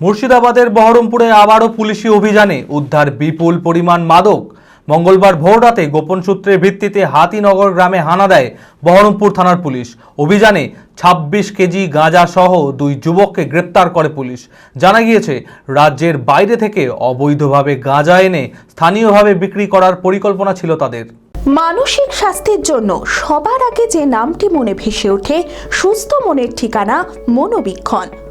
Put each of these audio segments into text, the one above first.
মুর্শিদাবাদের বহরমপুরে আবারও পুলিশি অভিযানে উদ্ধার বিপুল পরিমাণ মাদক। মঙ্গলবার ভোররাতে গোপন সূত্রের ভিত্তিতে হাতিনগর গ্রামে হানা দেয় বহরমপুর থানার পুলিশ। অভিযানে ২৬ কেজি গাঁজা সহ দুই যুবককে গ্রেপ্তার করে পুলিশ। জানা গিয়েছে, রাজ্যের বাইরে থেকে অবৈধভাবে গাঁজা এনে স্থানীয়ভাবে বিক্রি করার পরিকল্পনা ছিল তাদের। মানসিক স্বাস্থ্যের জন্য সবার আগে যে নামটি মনে ভেসে ওঠে, সুস্থ মনের ঠিকানা মনোবীক্ষণ।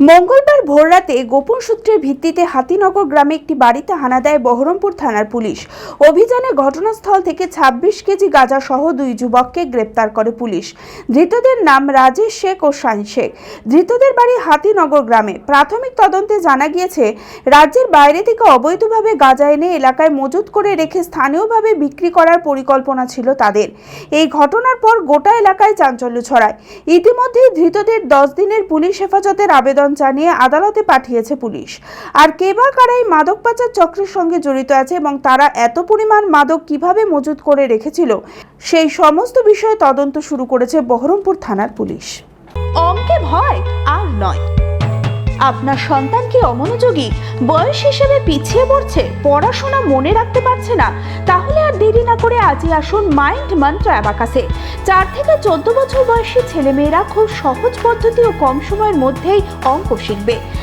মঙ্গলবার ভোররাতে গোপন সূত্রের ভিত্তিতে হাতিনগর গ্রামে একটি বাড়িতে হানা দেয় বহরমপুর থানার পুলিশ। অভিযানে ঘটনাস্থল থেকে ২৬ কেজি গাঁজা সহ দুই যুবককে গ্রেপ্তার করে পুলিশ। ধৃতদের নাম রাজেশ শেখ ও শাহিন শেখ। ধৃতদের বাড়ি হাতিনগর গ্রামে। প্রাথমিক তদন্তে জানা গিয়েছে, রাজ্যের বাইরে থেকে অবৈধভাবে গাঁজা এনে এলাকায় মজুত করে রেখে স্থানীয়ভাবে বিক্রি করার পরিকল্পনা ছিল তাদের। এই ঘটনার পর গোটা এলাকায় চাঞ্চল্য ছড়ায়। ইতিমধ্যেই ধৃতদের দশ দিনের পুলিশ হেফাজতের আবেদন জানিয়ে আদালতে পাঠিয়েছে পুলিশ। আর কে বা কারা এই মাদক পাচার চক্রের সঙ্গে জড়িত আছে এবং তারা এত পরিমাণ মাদক কীভাবে মজুত করে রেখেছিল, সেই সমস্ত বিষয়ে তদন্ত শুরু করেছে বহরমপুর থানার পুলিশ। অঙ্কে ভয় আর নয়। আপনার সন্তান কি অমনোযোগী? বয়স হিসেবে পিছিয়ে পড়ছে, পড়াশোনা মনে রাখতে পারছে না, তাহলে দেরি না করে আজই আসুন মাইন্ড মান্ত্র অ্যাবাকাসে চার থেকে চোদ্দ বছর বয়সী ছেলেমেয়েরা খুব সহজ পদ্ধতি ও কম সময়ের মধ্যেই অঙ্ক শিখবে।